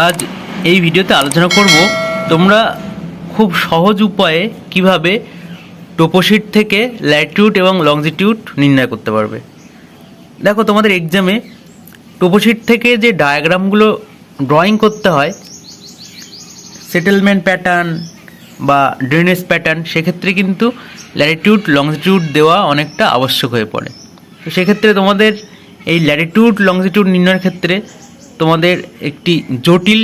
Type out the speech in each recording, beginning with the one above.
আজ এই ভিডিওতে আলোচনা করব তোমরা খুব সহজ উপায়ে কীভাবে টোপোশিট থেকে ল্যাটিটিউড এবং লংজিটিউড নির্ণয় করতে পারবে। দেখো তোমাদের এক্সামে টোপোশিট থেকে যে ডায়াগ্রামগুলো ড্রয়িং করতে হয় সেটেলমেন্ট প্যাটার্ন বা ড্রেনেজ প্যাটার্ন সেক্ষেত্রে কিন্তু ল্যাটিটিউড, লংজিটিউড দেওয়া অনেকটা আবশ্যক হয়ে পড়ে। তো সেক্ষেত্রে তোমাদের এই ল্যাটিটিউড, লংজিটিউড নির্ণয়ের ক্ষেত্রে তোমাদের একটি জটিল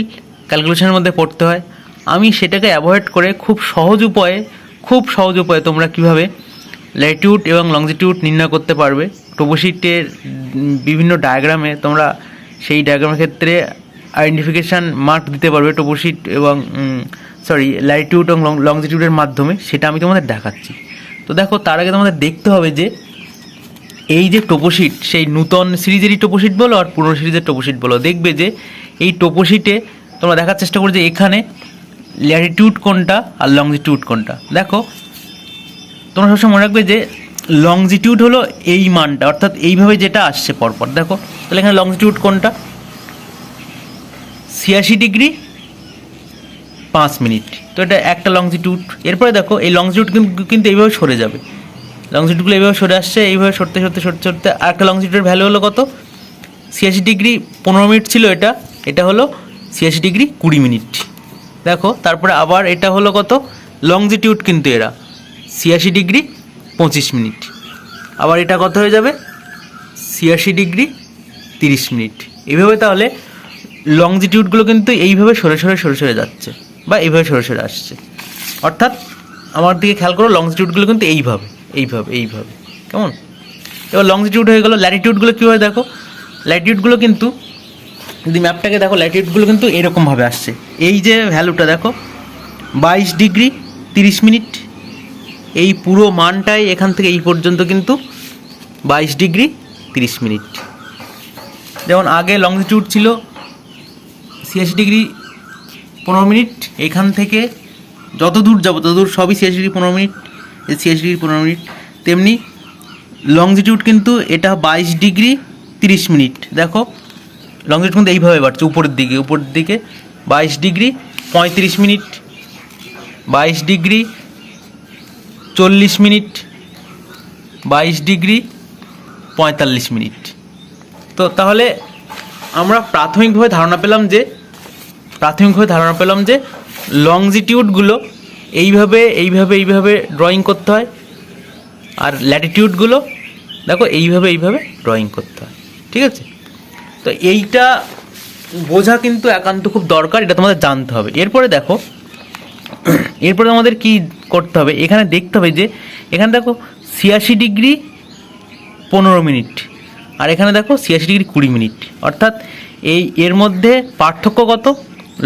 ক্যালকুলেশনের মধ্যে পড়তে হয়। আমি সেটাকে অ্যাভয়েড করে খুব সহজ উপায়ে, খুব সহজ উপায়ে তোমরা কীভাবে ল্যাটিটিউড এবং লংজিটিউড নির্ণয় করতে পারবে। টোপোশিটের বিভিন্ন ডায়াগ্রামে তোমরা সেই ডায়াগ্রামের ক্ষেত্রে আইডেন্টিফিকেশান মার্ক দিতে পারবে টোপোশিট এবং সরি ল্যাটিটিউড এবং লংজিটিউডের মাধ্যমে। সেটা আমি তোমাদের দেখাচ্ছি। তো দেখো, তার আগে তোমাদের দেখতে হবে যে এই যে টোপোশিট সেই নূতন সিরিজেরই টোপোশিট বলো আর পুরনো সিরিজের টোপোশিট বলো, দেখবে যে এই টোপোশিটে তোমরা দেখার চেষ্টা করো যে এখানে ল্যাটিটিউড কোনটা আর লংজিটিউড কোনটা। দেখো, তোমরা সবসময় মনে রাখবে যে লংজিটিউড হলো এই মানটা, অর্থাৎ এইভাবে যেটা আসছে পরপর। দেখো, তাহলে এখানে লংজিটিউড কোনটা? ছিয়াশি ডিগ্রি পাঁচ মিনিট। তো এটা একটা লংজিটিউড এরপরে দেখো, এই লংজিটিউড কিন্তু কিন্তু এইভাবে সরে যাবে। লংজিটিউডগুলো এইভাবে সরে আসছে, এইভাবে সরতে সরতে সরতে সরতে। আর একটা লংজিটিউডের ভ্যালু হলো কত? ছিয়াশি ডিগ্রি পনেরো মিনিট ছিল এটা। এটা হলো ছিয়াশি ডিগ্রি কুড়ি মিনিট। দেখো, তারপরে আবার এটা হলো কত? লংজিটিউড কিন্তু এরা। ছিয়াশি ডিগ্রি পঁচিশ মিনিট। আবার এটা কত হয়ে যাবে? ছিয়াশি ডিগ্রি তিরিশ মিনিট। এইভাবে তাহলে লংজিটিউডগুলো কিন্তু এইভাবে সরে সরে সরে সরে যাচ্ছে বা এইভাবে সরে সরে আসছে। অর্থাৎ আমার দিকে খেয়াল করো লংজিটিউডগুলো কিন্তু এইভাবে। এইভাবে এইভাবে। কেমন এবার লংজিটিউড হয়ে গেলো ল্যাটিটিউডগুলো কীভাবে দেখো? ল্যাটিটিউডগুলো কিন্তু, যদি ম্যাপটাকে দেখো ল্যাটিটিউডগুলো কিন্তু এরকমভাবে আসছে। এই যে ভ্যালুটা দেখো, বাইশ ডিগ্রি তিরিশ মিনিট। এই পুরো মানটাই এখান থেকে এই পর্যন্ত কিন্তু বাইশ ডিগ্রি তিরিশ মিনিট। যেমন আগে লংজিটিউড ছিল ছিয়াশি ডিগ্রি পনেরো মিনিট, এখান থেকে যত দূর যাব তত দূর সবই ছিয়াশি ডিগ্রি পনেরো মিনিট। ছিয়াশি ডিগ্রি পনেরো মিনিট, তেমনি লংজিটিউড কিন্তু এটা বাইশ ডিগ্রি তিরিশ মিনিট। দেখো লংজিটিউড কিন্তু এইভাবে বাড়ছে, উপরের দিকে উপরের দিকে বাইশ ডিগ্রি পঁয়ত্রিশ মিনিট, বাইশ ডিগ্রি চল্লিশ মিনিট, বাইশ ডিগ্রি পঁয়তাল্লিশ মিনিট। তো তাহলে আমরা প্রাথমিকভাবে ধারণা পেলাম যে, প্রাথমিকভাবে ধারণা পেলাম যে লংজিটিউডগুলো এইভাবে এইভাবে এইভাবে ড্রয়িং করতে হয়। আর ল্যাটিটিউডগুলো দেখো, এইভাবে এইভাবে ড্রয়িং করতে হয়। ঠিক আছে? তো এইটা বোঝা কিন্তু একান্ত খুব দরকার, এটা তোমাদের জানতে হবে। এরপরে দেখো, এরপরে আমাদের কি করতে হবে? এখানে দেখতে হবে যে, এখানে দেখো, ছিয়াশি ডিগ্রি পনেরো মিনিট, আর এখানে দেখো, ছিয়াশি ডিগ্রি কুড়ি মিনিট। অর্থাৎ এই, এর মধ্যে পার্থক্য কত?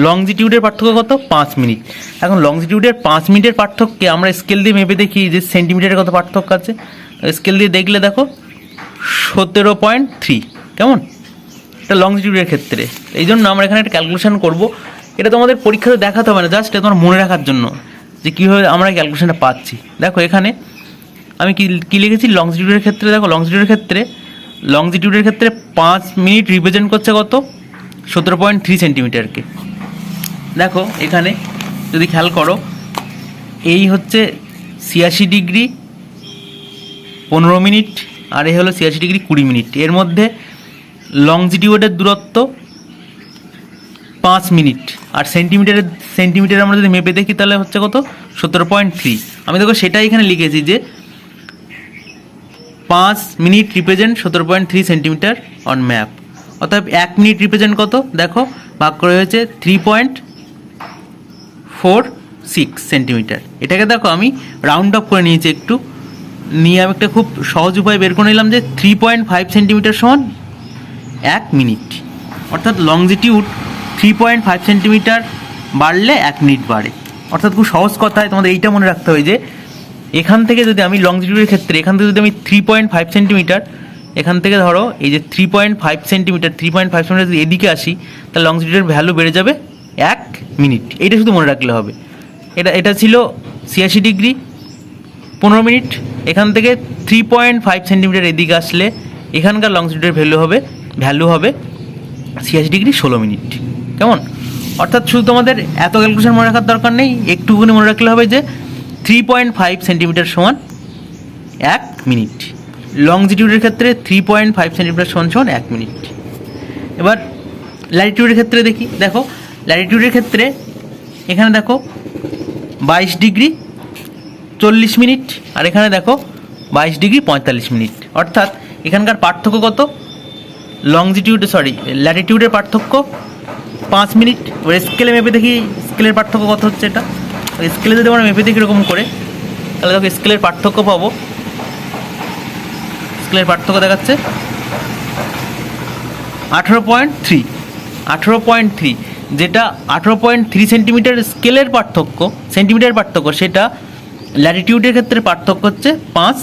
লংজিটিউডের পার্থক্য কত? পাঁচ মিনিট। এখন লংজিটিউডের পাঁচ মিনিটের পার্থক্যে আমরা স্কেল দিয়ে মেপে দেখি যে সেন্টিমিটারের কত পার্থক্য আছে। স্কেল দিয়ে দেখলে দেখো, সতেরো পয়েন্ট থ্রি কেমন? এটা লংজিটিউডের ক্ষেত্রে। এই জন্য আমরা এখানে একটা ক্যালকুলেশন করব। এটা তোমাদের পরীক্ষাতে দেখাতে হবে না জাস্ট তোমার মনে রাখার জন্য যে কীভাবে আমরা ক্যালকুলেশনটা পাচ্ছি। দেখো এখানে আমি কি, কী লিখেছি? লংজিটিউডের ক্ষেত্রে, দেখো লংজিটিউডের ক্ষেত্রে লংজিটিউডের ক্ষেত্রে পাঁচ মিনিট রিপ্রেজেন্ট করছে কত? সতেরো পয়েন্ট থ্রি সেন্টিমিটারকে দেখো, এখানে যদি খেয়াল করো, এই হচ্ছে ছিয়াশি ডিগ্রি পনেরো মিনিট, আর এই হলো ছিয়াশি ডিগ্রি কুড়ি মিনিট। এর মধ্যে লংজিটিউডের দূরত্ব পাঁচ মিনিট, আর সেন্টিমিটারের সেন্টিমিটার আমরা যদি মেপে দেখি, তাহলে হচ্ছে কত? সতেরো পয়েন্ট থ্রি আমি দেখো, সেটাই এখানে লিখেছি যে পাঁচ মিনিট রিপ্রেজেন্ট সতেরো point three centimetre on map অর্থাৎ এক মিনিট রিপ্রেজেন্ট কত? দেখো, ভাগ করে হয়েছে three point four, six centimetre. এটাকে দেখো আমি রাউন্ড অফ করে নিয়েছি একটু। নিয়ে আমি একটা খুব সহজ উপায় বের করে নিলাম যে থ্রি পয়েন্ট ফাইভ সেন্টিমিটার সমান এক মিনিট। অর্থাৎ longitude three point five centimetre বাড়লে এক মিনিট বাড়ে। অর্থাৎ খুব সহজ কথায় তোমাদের এইটা মনে রাখতে হবে যে এখান থেকে যদি আমি লংজিটিউডের ক্ষেত্রে, এখান থেকে যদি আমি থ্রি পয়েন্ট ফাইভ সেন্টিমিটার, এখান থেকে ধরো এই যে three point five centimetre three point five centimetre যদি এদিকে আসি, তাহলে লংজিটিউডের ভ্যালু বেড়ে যাবে এক মিনিট। এটা শুধু মনে রাখলে হবে। এটা এটা ছিল ছিয়াশি ডিগ্রি। পনেরো মিনিট। এখান থেকে থ্রি পয়েন্ট ফাইভ সেন্টিমিটার এদিকে আসলে এখানকার লংজিটিউডের ভ্যালু হবে ভ্যালু হবে ছিয়াশি ডিগ্রি ষোলো মিনিট। কেমন? অর্থাৎ শুধু তোমাদের এত ক্যালকুলেশন মনে রাখার দরকার নেই, একটুখানি মনে রাখলে হবে যে থ্রি পয়েন্ট ফাইভ সেন্টিমিটার সমান এক মিনিট। লংজিটিউডের ক্ষেত্রে থ্রি পয়েন্ট ফাইভ সেন্টিমিটার সমান সমান এক মিনিট। এবার ল্যাটিটিউডের ক্ষেত্রে দেখি, দেখো ল্যাটিটিউডের ক্ষেত্রে, এখানে দেখো বাইশ ডিগ্রি চল্লিশ মিনিট, আর এখানে দেখো বাইশ ডিগ্রি পঁয়তাল্লিশ মিনিট। অর্থাৎ এখানকার পার্থক্য কত? লংজিটিউড সরি ল্যাটিটিউডের পার্থক্য পাঁচ মিনিট। এবার স্কেলে মেপে দেখি স্কেলের পার্থক্য কত হচ্ছে এটা? স্কেলে যদি আমরা মেপে দেখি এরকম করে, তাহলে দেখো স্কেলের পার্থক্য পাবো। স্কেলের পার্থক্য দেখাচ্ছে। আঠেরো পয়েন্ট থ্রি আঠেরো পয়েন্ট থ্রি যেটা আঠেরো পয়েন্ট থ্রি সেন্টিমিটার স্কেলের পার্থক্য সেন্টিমিটার পার্থক্য, সেটা ল্যাটিটিউডের ক্ষেত্রে পার্থক্য হচ্ছে পাঁচ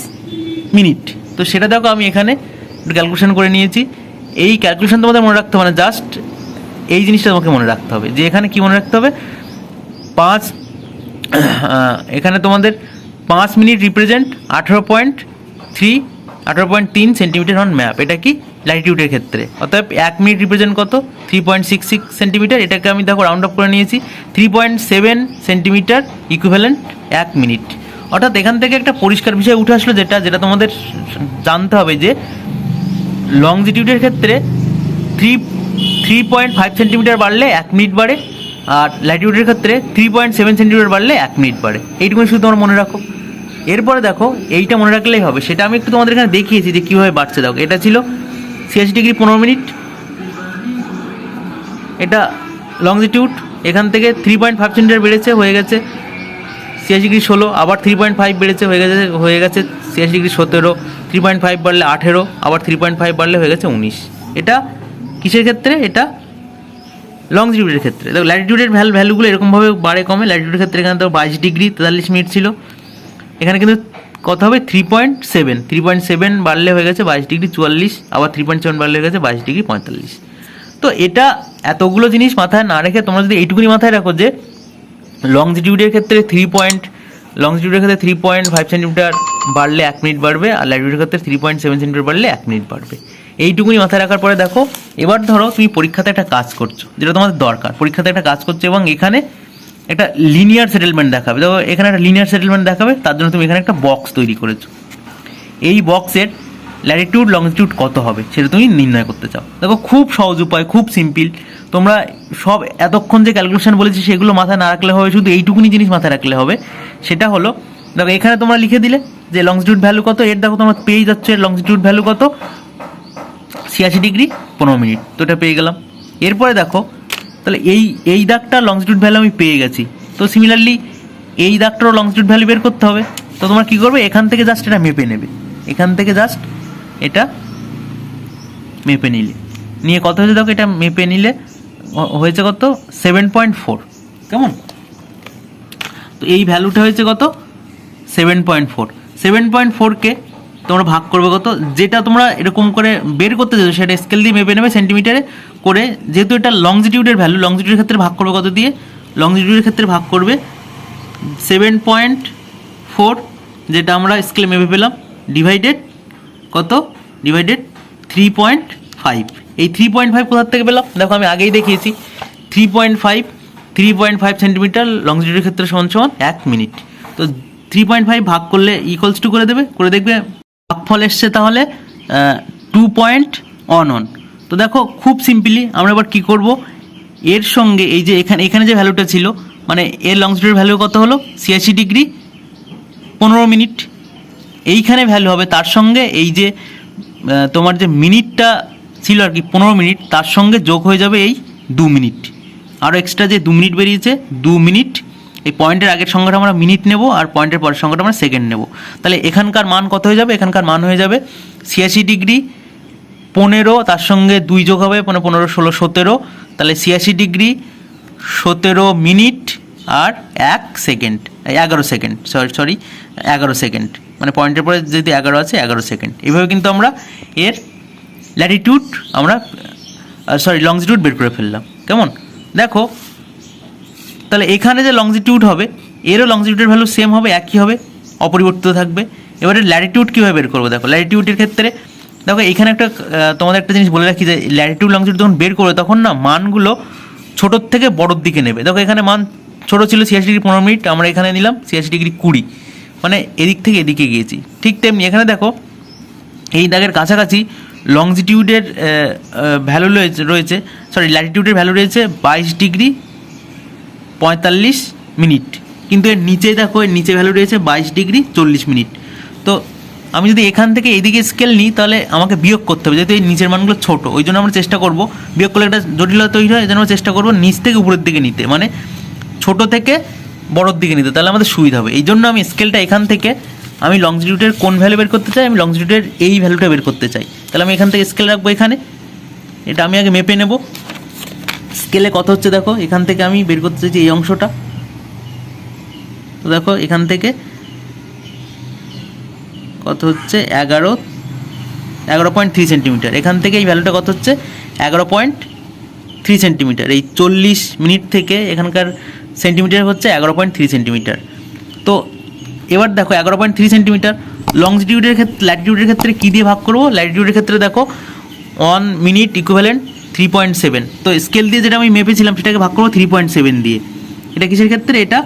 মিনিট তো সেটা দেখো আমি এখানে ক্যালকুলেশন করে নিয়েছি। এই ক্যালকুলেশন তোমাদের মনে রাখতে হবে না জাস্ট এই জিনিসটা তোমাকে মনে রাখতে হবে। যে এখানে কি মনে রাখতে হবে? পাঁচ এখানে তোমাদের পাঁচ মিনিট রিপ্রেজেন্ট আঠেরো পয়েন্ট থ্রি আঠেরো পয়েন্ট তিন সেন্টিমিটার অন ম্যাপ এটা কি? ল্যাটিটিউডের ক্ষেত্রে। অতএব এক মিনিট রিপ্রেজেন্ট কত? Three point six six centimetre এটাকে আমি দেখো রাউন্ড আপ করে নিয়েছি। Three point seven centimetre equivalent এক মিনিট অর্থাৎ এখান থেকে একটা পরিষ্কার বিষয় উঠে আসলো যেটা যেটা তোমাদের জানতে হবে যে লংজিটিউডের ক্ষেত্রে three three point five centimetre বাড়লে এক মিনিট বাড়ে, আর ল্যাটিটিউডের ক্ষেত্রে থ্রি পয়েন্ট সেভেন সেন্টিমিটার বাড়লে এক মিনিট বাড়ে। এইটুকুনি শুধু তোমার মনে রাখো। এরপরে দেখো, এইটা মনে রাখলেই হবে। সেটা আমি একটু তোমাদের এখানে দেখিয়েছি যে কীভাবে বাড়ছে। দেখো, এটা ছিল ছিয়াশি ডিগ্রি পনেরো মিনিট। এটা লংজিটিউড এখান থেকে থ্রি পয়েন্ট ফাইভ সেন্টিমিটার বেড়েছে, হয়ে গেছে ছিয়াশি ডিগ্রি ষোলো, আবার থ্রি পয়েন্ট ফাইভ বেড়েছে, হয়ে গেছে হয়ে গেছে ছিয়াশি ডিগ্রি সতেরো থ্রি পয়েন্ট ফাইভ বাড়লে আঠেরো, আবার থ্রি পয়েন্ট ফাইভ বাড়লে হয়ে গেছে উনিশ। এটা কিসের ক্ষেত্রে? এটা লংজিটিউডের ক্ষেত্রে। দেখো ল্যাটিটিউডের ভ্যালু ভ্যালুগুলো এরকমভাবে বাড়ে কমে। ল্যাটিটিউডের ক্ষেত্রে এখানে তো বাইশ ডিগ্রি তেতাল্লিশ মিনিট ছিল। এখানে কিন্তু কত হবে three point seven three point seven বাড়লে হয়ে গেছে বাইশ ডিগ্রি চুয়াল্লিশ, আবার থ্রি পয়েন্ট সেভেন বাড়লে হয়ে গেছে বাইশ ডিগ্রি পঁয়তাল্লিশ। তো এটা এতগুলো জিনিস মাথায় না রেখে তোমরা যদি এইটুকুনি মাথায় রাখো যে লংজিটিউডের ক্ষেত্রে থ্রি পয়েন্ট লংজিটিউডের ক্ষেত্রে থ্রি পয়েন্ট ফাইভ সেন্টিমিটার বাড়লে এক মিনিট বাড়বে, আর ল্যাটিটিউডের ক্ষেত্রে থ্রি পয়েন্ট সেভেন সেন্টিমিটার বাড়লে এক মিনিট বাড়বে। এইটুকুনি মাথায় রাখার পরে দেখো, এবার ধরো তুমি পরীক্ষাতে একটা কাজ করছ, যেটা তোমাদের দরকার। পরীক্ষাতে একটা কাজ করছ এবং এখানে একটা লিনিয়ার সেটেলমেন্ট দেখাবে। দেখো, এখানে একটা লিনিয়ার সেটেলমেন্ট দেখাবে, তার জন্য তুমি এখানে একটা বক্স তৈরি করেছ। এই বক্সের ল্যাটিটিউড লংজিটিউড কত হবে, সেটা তুমি নির্ণয় করতে চাও। দেখো, খুব সহজ উপায়, খুব সিম্পল তোমরা সব এতক্ষণ যে ক্যালকুলেশন বলেছি, সেগুলো মাথায় না রাখলে হবে, শুধু এইটুকুনি জিনিস মাথায় রাখলে হবে। সেটা হলো, দেখো, এখানে তোমরা লিখে দিলে যে লংজিটিউড ভ্যালু কত, এর দেখো, তোমরা পেয়ে যাচ্ছ এর লংজিটিউড ভ্যালু কত, ছিয়াশি ডিগ্রি পনেরো মিনিট। তো এটা পেয়ে গেলাম। এরপরে দেখো তাহলে এই এই দাগটা লংজিটিউড ভ্যালু আমি পেয়ে গেছি। তো সিমিলারলি এই দাগটারও লংজিটিউড ভ্যালু বের করতে হবে। তো তোমরা কী করবে? এখান থেকে জাস্ট এটা মেপে নেবে। এখান থেকে জাস্ট এটা মেপে নিলে। নিয়ে কত হয়েছে দেখো? এটা মেপে নিলে হয়েছে কত? সেভেন পয়েন্ট ফোর কেমন? তো এই ভ্যালুটা হয়েছে কত? Seven point four seven point ফোরকে তোমরা ভাগ করবে কত? যেটা তোমরা এরকম করে বের করতে চাইছো, সেটা স্কেল দিয়ে মেপে নেবে সেন্টিমিটারে করে, যেহেতু এটা লংজিটিউডের ভ্যালু লংজিটিউডের ক্ষেত্রে ভাগ করবে কত দিয়ে? লংজিটিউডের ক্ষেত্রে ভাগ করবে সেভেন পয়েন্ট ফোর যেটা আমরা স্কেলে মেপে পেলাম ডিভাইডেড কত? ডিভাইডেড থ্রি পয়েন্ট ফাইভ এই থ্রি পয়েন্ট ফাইভ কোথার থেকে পেলাম? দেখো আমি আগেই দেখিয়েছি three point five three point five centimetre লংজিটিউডের ক্ষেত্রে সমান সমান এক মিনিট তো থ্রি পয়েন্ট ফাইভ ভাগ করলে ইকুয়ালস টু করে দেবে, করে দেখবে ভাগফল এসছে তাহলে টু পয়েন্ট অন অন তো দেখো, খুব সিম্পলি আমরা এবার কী করব? এর সঙ্গে এই যে এখানে এখানে যে ভ্যালুটা ছিল মানে এর লংজিটিউডের ভ্যালু কত হলো? ছিয়াশি ডিগ্রি, পনেরো মিনিট। এইখানে ভ্যালু হবে, তার সঙ্গে এই যে তোমার যে মিনিটটা ছিল আর কি, পনেরো মিনিট, তার সঙ্গে যোগ হয়ে যাবে এই দু মিনিট। আরও এক্সট্রা যে দু মিনিট বেরিয়েছে, দু মিনিট এই পয়েন্টের আগের সংখ্যাটা আমরা মিনিট নেব আর পয়েন্টের পরের সংখ্যাটা আমরা সেকেন্ড নেব। তাহলে এখানকার মান কত হয়ে যাবে? এখানকার মান হয়ে যাবে ছিয়াশি ডিগ্রি পনেরো, তার সঙ্গে দুই যোগ হবে মানে পনেরো, ষোলো, সতেরো। তাহলে ছিয়াশি ডিগ্রি, সতেরো মিনিট আর এক সেকেন্ড, এগারো সেকেন্ড, সরি সরি, এগারো সেকেন্ড। মানে পয়েন্টের পরে যদি এগারো আছে, এগারো সেকেন্ড। এইভাবে কিন্তু আমরা এর ল্যাটিটিউড আমরা সরি লংজিটিউড বের করে ফেললাম। কেমন? দেখো তাহলে এখানে যে লংজিটিউড হবে, এরও লংজিটিউডের ভ্যালু সেম হবে, একই হবে, অপরিবর্তিত থাকবে। এবারে ল্যাটিটিউড কীভাবে বের করব? দেখো ল্যাটিটিউডের ক্ষেত্রে, দেখো, এখানে একটা তোমাদের একটা জিনিস বলে রাখি যে ল্যাটিটিউড লংজিটিউড যখন বের করবে, তখন না মানগুলো ছোটোর থেকে বড়োর দিকে নেবে। দেখো, এখানে মান ছোটো ছিল ছিয়াশি ডিগ্রি পনেরো মিনিট, আমরা এখানে নিলাম ছিয়াশি ডিগ্রি কুড়ি। মানে এদিক থেকে এদিকে গিয়েছি। ঠিক তেমনি এখানে দেখো, এই দাগের কাছাকাছি লংজিটিউডের ভ্যালু রয়েছে রয়েছে সরি ল্যাটিটিউডের ভ্যালু রয়েছে বাইশ ডিগ্রি পঁয়তাল্লিশ মিনিট। কিন্তু এর নিচে দেখো, এর নিচে ভ্যালু রয়েছে বাইশ ডিগ্রি চল্লিশ মিনিট। তো আমি যদি এখান থেকে এদিকে স্কেল নিই, তাহলে আমাকে বিয়োগ করতে হবে, যেহেতু এই নিচের মানগুলো ছোটো, ওই জন্য আমরা চেষ্টা করব, বিয়োগ করলে একটা জটিলতা তৈরি হয়, এই জন্য আমরা চেষ্টা করব নিচ থেকে উপরের দিকে নিতে মানে ছোট থেকে বড়োর দিকে নিতে, তাহলে আমাদের সুবিধা হবে। এই জন্য আমি স্কেলটা এখান থেকে, আমি লংজিটিউডের কোন ভ্যালু বের করতে চাই, আমি লংজিটিউডের এই ভ্যালুটা বের করতে চাই। তাহলে আমি এখান থেকে স্কেল রাখব এখানে। এটা আমি আগে মেপে নেব। স্কেলে কত হচ্ছে দেখো? এখান থেকে আমি বের করতে চাইছি এই অংশটা। তো দেখো, এখান থেকে কত হচ্ছে? এগারো। এগারো পয়েন্ট থ্রি সেন্টিমিটার এখান থেকে এই ভ্যালুটা কত হচ্ছে? এগারো পয়েন্ট থ্রি সেন্টিমিটার এই চল্লিশ মিনিট থেকে এখানকার সেন্টিমিটার হচ্ছে এগারো পয়েন্ট থ্রি সেন্টিমিটার তো এবার দেখো, এগারো পয়েন্ট থ্রি সেন্টিমিটার লংজিটিউডের ক্ষেত্রে ল্যাটিটিউডের ক্ষেত্রে কী দিয়ে ভাগ করব? ল্যাটিটিউডের ক্ষেত্রে দেখো one minute equivalent three point seven তো স্কেল দিয়ে যেটা আমি মেপেছিলাম, সেটাকে ভাগ করব থ্রি পয়েন্ট সেভেন দিয়ে। এটা কিসের ক্ষেত্রে? এটা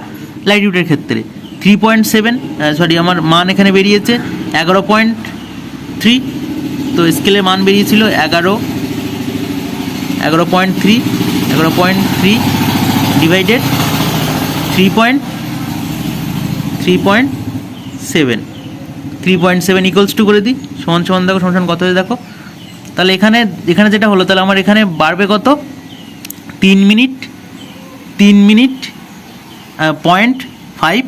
ল্যাটিটিউডের ক্ষেত্রে। থ্রি পয়েন্ট সেভেন সরি আমার মান এখানে বেরিয়েছে এগারো পয়েন্ট থ্রি তো স্কেলের মান বেরিয়েছিল এগারো এগারো পয়েন্ট থ্রি এগারো point three divided three point three point seven three point seven equals to করে দিই। সমান সমান দেখো, সমান কত হয়ে দেখো। তাহলে এখানে এখানে যেটা হলো, তাহলে আমার এখানে বাড়বে কত? তিন মিনিট তিন মিনিট পয়েন্ট ফাইভ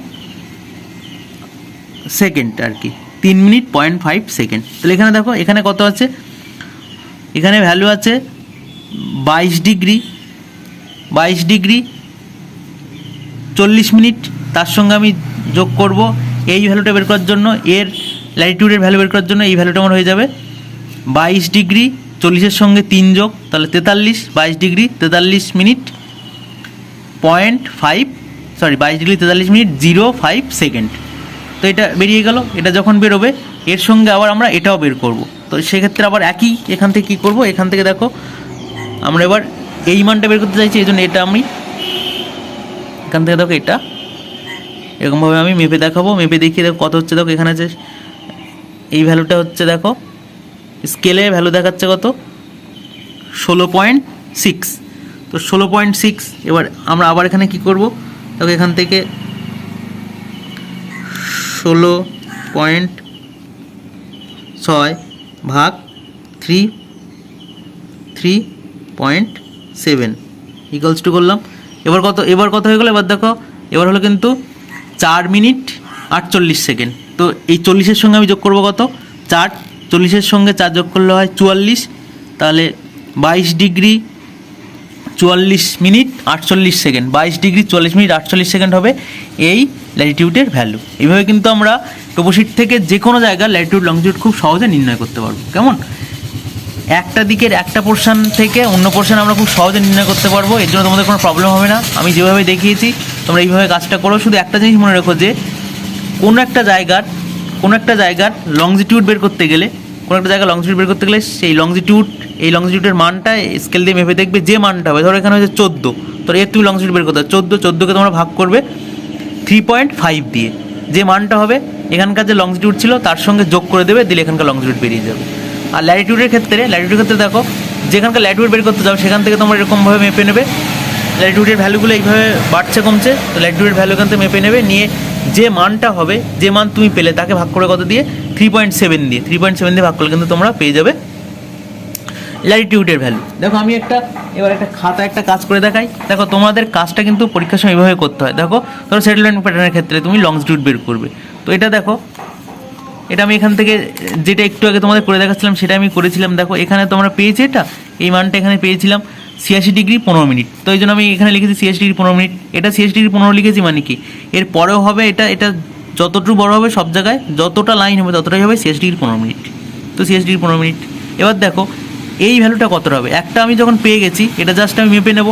সেকেন্ড আর কি। তিন মিনিট পয়েন্ট ফাইভ সেকেন্ড তাহলে এখানে দেখো, এখানে কত আছে? এখানে ভ্যালু আছে বাইশ ডিগ্রি। বাইশ ডিগ্রি, চল্লিশ মিনিট, তার সঙ্গে আমি যোগ করব। এই ভ্যালুটা বের করার জন্য, এর ল্যাটিটিউডের ভ্যালু বের করার জন্য এই ভ্যালুটা আমার হয়ে যাবে বাইশ ডিগ্রি চল্লিশের সঙ্গে তিন যোগ, তাহলে তেতাল্লিশ, বাইশ ডিগ্রি তেতাল্লিশ মিনিট পয়েন্ট ফাইভ সরি বাইশ ডিগ্রি তেতাল্লিশ মিনিট জিরো ফাইভ সেকেন্ড তো এটা বেরিয়ে গেল, এটা যখন বেরোবে, এর সঙ্গে আবার আমরা এটাও বের করব। তো সেক্ষেত্রে আবার একই এখান থেকে কী করব? এখান থেকে দেখো, আমরা এবার এই মানটা বের করতে চাইছি এই জন্য এটা আমি, এখান থেকে দেখো এটা, এরকমভাবে আমি মেপে দেখাবো, মেপে দেখিয়ে দেখো কত হচ্ছে, দেখো এখানে আছে, এই ভ্যালুটা হচ্ছে, দেখো স্কেলে ভ্যালু দেখাচ্ছে কত? ষোলো পয়েন্ট সিক্স তো ষোলো পয়েন্ট সিক্স এবার আমরা আবার এখানে কি করব? দেখো এখান থেকে ষোলো পয়েন্ট ছয় ভাগ three three point seven equals to করলাম। এবার কত এবার কত হয়ে গেলো? এবার দেখো, এবার হলো কিন্তু চার মিনিট আটচল্লিশ সেকেন্ড তো এই চল্লিশের সঙ্গে আমি যোগ করব কত? চার চল্লিশের সঙ্গে চার যোগ করলে হয় চুয়াল্লিশ, তাহলে বাইশ ডিগ্রি চুয়াল্লিশ মিনিট আটচল্লিশ সেকেন্ড। বাইশ ডিগ্রি চুয়াল্লিশ মিনিট আটচল্লিশ সেকেন্ড হবে এই ল্যাটিটিউডের ভ্যালু এইভাবে কিন্তু আমরা টোপোশিট থেকে যে কোনো জায়গার ল্যাটিটিউড লংজিটিউড খুব সহজে নির্ণয় করতে পারব। কেমন? একটা দিকের একটা পোর্শন থেকে অন্য পোর্শন আমরা খুব সহজে নির্ণয় করতে পারব, এর জন্য তোমাদের কোনো প্রবলেম হবে না। আমি যেভাবে দেখিয়েছি, তোমরা এইভাবে কাজটা করো। শুধু একটা জিনিস মনে রেখো যে, কোনো একটা জায়গার কোনো একটা জায়গার লংজিটিউড বের করতে গেলে, কোনো একটা জায়গায় লংজিটিউড বের করতে গেলে সেই লংজিটিউড এই লংজিটিউডের মানটা স্কেল দিয়ে মেপে দেখবে যে মানটা হবে। ধরো এখানে হচ্ছে চোদ্দ। তো এর তুমি লংজিটিউড বের করতে চোদ্দ, চোদ্দোকে তোমরা ভাগ করবে থ্রি পয়েন্ট ফাইভ দিয়ে। যে মানটা হবে, এখানকার যে লংজিটিউড ছিল, তার সঙ্গে যোগ করে দেবে, দিলে এখানকার লংজিটিউড বেরিয়ে যাবে। আর ল্যাটিটিউডের ক্ষেত্রে ল্যাটিটিউডের ক্ষেত্রে দেখো, যেখানকার ল্যাটিটিউড বের করতে যাও, সেখান থেকে তোমরা এরকমভাবে মেপে নেবে। ল্যাটিটিউডের ভ্যালুগুলো এইভাবে বাড়ছে, কমছে, তো ল্যাটিটিউডের ভ্যালু এখান থেকে মেপে নেবে, নিয়ে যে মানটা হবে, যে মান তুমি পেলে, তাকে ভাগ করে কত দিয়ে? থ্রি পয়েন্ট সেভেন দিয়ে। থ্রি পয়েন্ট সেভেন দিয়ে ভাগ করলে কিন্তু তোমরা পেয়ে যাবে ল্যাটিটিউডের ভ্যালু দেখো, আমি একটা, এবার একটা খাতা, একটা কাজ করে দেখাই। দেখো, তোমাদের কাজটা কিন্তু পরীক্ষার সময় এইভাবে করতে হয়। দেখো, ধরো সেটেলমেন্ট প্যাটার্নের ক্ষেত্রে তুমি লংজিটিউড বের করবে। তো এটা দেখো, এটা আমি এখান থেকে যেটা একটু আগে তোমাদের করে দেখাচ্ছিলাম, সেটা আমি করেছিলাম। দেখো, এখানে তোমরা পেয়েছি এটা? এই মানটা এখানে পেয়েছিলাম। ছিয়াশি ডিগ্রি পনেরো মিনিট। তো এই জন্য আমি এখানে লিখেছি ছিয়াশি ডিগ্রি পনেরো মিনিট। এটা ছিয়াশি ডিগ্রি পনেরো লিখেছি মানে কি? এর পরেও হবে এটা এটা যতটুকু বড় হবে সব জায়গায়, যতটা লাইন হবে ততটাই হবে ছিয়াশি ডিগ্রি পনেরো মিনিট। তো ছিয়াশি ডিগ্রি পনেরো মিনিট। এবার দেখো, এই ভ্যালুটা কতটা হবে? একটা আমি যখন পেয়ে গেছি, এটা জাস্ট আমি মেপে নেব।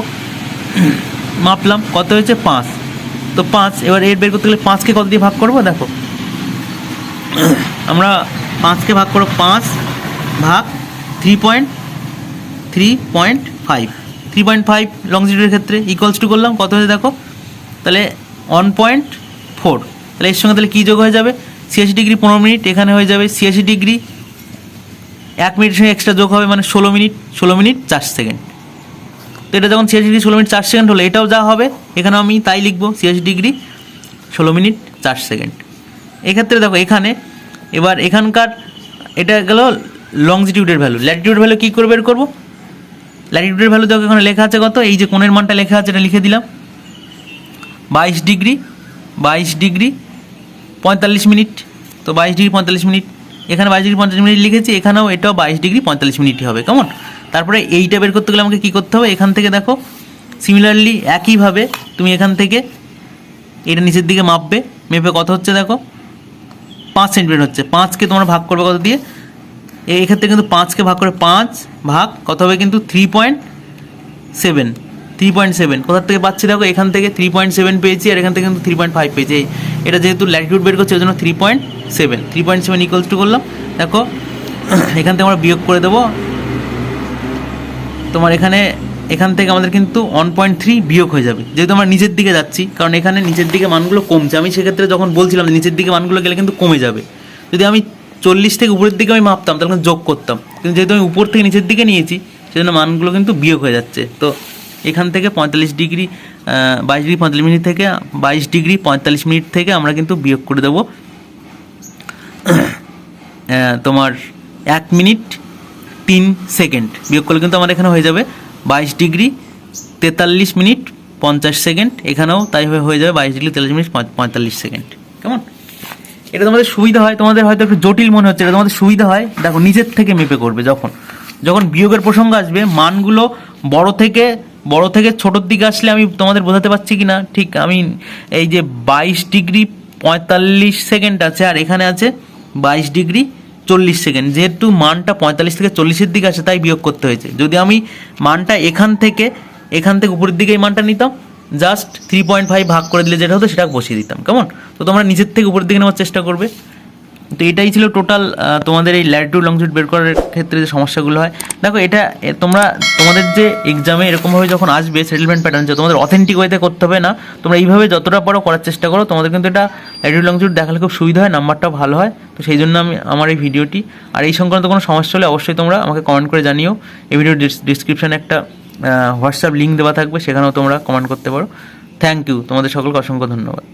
মাপলাম, কত হয়েছে? পাঁচ। তো পাঁচ, এবার এর বের করতে গেলে পাঁচকে কত দিয়ে ভাগ করব? দেখো। আমরা পাঁচকে ভাগ করো পাঁচ ভাগ three point three point five three point five লংজিটিউডের ক্ষেত্রে ইকুয়ালস টু করলাম, কত হয়েছে দেখো? তাহলে ওয়ান পয়েন্ট ফোর তাহলে এর সঙ্গে তাহলে কী যোগ হয়ে যাবে? ছিয়াশি ডিগ্রি পনেরো মিনিট, এখানে হয়ে যাবে ছিয়াশি ডিগ্রি। এক মিনিটের সঙ্গে এক্সট্রা যোগ হবে মানে ষোলো মিনিট ষোলো মিনিট চার সেকেন্ড তো এটা যখন ছিয়াশি ডিগ্রি, ষোলো মিনিট চার সেকেন্ড হলো, এটাও যা হবে এখানে আমি তাই লিখব, ছিয়াশি ডিগ্রি, ষোলো মিনিট, চার সেকেন্ড এক্ষেত্রে দেখো এখানে, এবার এখানকার, এটা গেল লংজিটিউডের ভ্যালু ল্যাটিটিউড ভ্যালু কী করে বের করব? ল্যাটিটিউডের ভ্যালু দেখো এখানে লেখা আছে কত? এই যে কোণের মানটা লেখা আছে, এটা লিখে দিলাম। বাইশ ডিগ্রি বাইশ ডিগ্রি, পঁয়তাল্লিশ মিনিট। তো বাইশ ডিগ্রি, পঁয়তাল্লিশ মিনিট। এখানে বাইশ ডিগ্রি, পঁয়তাল্লিশ মিনিট লিখেছি, এখানেও এটাও বাইশ ডিগ্রি, পঁয়তাল্লিশ মিনিটই হবে। কেমন? তারপরে এইটা বের করতে গেলে আমাকে কী করতে হবে? এখান থেকে দেখো সিমিলারলি একইভাবে তুমি এখান থেকে এটা নিচের দিকে মাপবে। মেপে কত হচ্ছে দেখো? পাঁচ সেন্টিমিটার হচ্ছে। পাঁচকে তোমরা ভাগ করবে কত দিয়ে? এক্ষেত্রে কিন্তু পাঁচকে ভাগ করে পাঁচ ভাগ, কত হবে কিন্তু three point seven three point seven কোথার থেকে পাচ্ছি দেখো, এখান থেকে থ্রি পয়েন্ট সেভেন পেয়েছি আর এখান থেকে কিন্তু থ্রি পয়েন্ট ফাইভ পেয়েছি। এটা যেহেতু ল্যাটিটিউড বের করছে, ওই জন্য three point seven three point seven equals to করলাম। দেখো, এখান থেকে আমরা বিয়োগ করে দেবো। তোমার এখানে, এখান থেকে আমাদের কিন্তু ওয়ান পয়েন্ট থ্রি বিয়োগ হয়ে যাবে। যেহেতু আমরা নিচের দিকে যাচ্ছি, কারণ এখানে নিচের দিকে মানগুলো কমছে। আমি সেক্ষেত্রে যখন বলছিলাম নিচের দিকে মানগুলো গেলে কিন্তু কমে যাবে। যদি আমি চল্লিশ থেকে উপরের দিকে আমি মাপতাম, তাহলে যোগ করতাম। কিন্তু যেহেতু আমি উপর থেকে নিচের দিকে নিয়েছি, সেজন্য মানগুলো কিন্তু বিয়োগ হয়ে যাচ্ছে। তো এখান থেকে পঁয়তাল্লিশ ডিগ্রি বাইশ ডিগ্রি, পঁয়তাল্লিশ মিনিট থেকে, বাইশ ডিগ্রি, পঁয়তাল্লিশ মিনিট থেকে আমরা কিন্তু বিয়োগ করে দেবো। তোমার এক মিনিট তিন সেকেন্ড। বিয়োগ করলে কিন্তু আমার এখানে হয়ে যাবে বাইশ ডিগ্রি, তেতাল্লিশ মিনিট পঞ্চাশ সেকেন্ড। এখানেও তাই হয়ে যাবে বাইশ ডিগ্রি, তেতাল্লিশ মিনিট, পঁয়তাল্লিশ সেকেন্ড। কেমন? এটা তোমাদের সুবিধা হয়, তোমাদের হয়তো একটু জটিল মনে হচ্ছে, এটা তোমাদের সুবিধা হয়। দেখো, নিজের থেকে মেপে করবে যখন। যখন বিয়োগের প্রসঙ্গ আসবে, মানগুলো বড় থেকে বড় থেকে ছোটোর দিকে আসলে আমি তোমাদের বোঝাতে পারছি কি না ঠিক আমি এই যে বাইশ ডিগ্রি পঁয়তাল্লিশ সেকেন্ড আছে, আর এখানে আছে বাইশ ডিগ্রি চল্লিশ সেকেন্ড। যেহেতু মানটা পঁয়তাল্লিশ থেকে চল্লিশের দিকে আসে, তাই বিয়োগ করতে হয়েছে। যদি আমি মানটা এখান থেকে এখান থেকে উপরের দিকে এই মানটা নিতাম জাস্ট থ্রি পয়েন্ট ফাইভ ভাগ করে দিলে যেটা হতো সেটা বসিয়ে দিতাম, কেমন? তো তোমরা নিজের থেকে উপরের দিকে নেওয়ার চেষ্টা করবে। তো এটাই ছিল টোটাল তোমাদের এই ল্যাটিটিউড লংজিটিউড বের করার ক্ষেত্রে যে সমস্যাগুলো হয়। দেখো, এটা তোমরা, তোমাদের যে এক্সামে এরকমভাবে যখন আসবে সেটেলমেন্ট প্যাটার্ন যে তোমাদের অথেন্টিক ওয়েতে করতে হবে না, তোমরা এইভাবে যতটা পারো করার চেষ্টা করো। তোমাদের কিন্তু এটা ল্যাটিটিউড লংজিটিউড দেখালে খুব সুবিধা হয়, নাম্বারটাও ভালো হয়। তো সেই জন্য আমি, আমার এই ভিডিওটি আর এই সংক্রান্ত কোনো সমস্যা হলে অবশ্যই তোমরা আমাকে কমেন্ট করে জানিও। এই ভিডিওর ডিসক্রিপশানে একটা হোয়াটসঅ্যাপ লিঙ্ক দেওয়া থাকবে, সেখানেও তোমরা কমেন্ট করতে পারো। থ্যাংক ইউ তোমাদের সকলকে অসংখ্য ধন্যবাদ।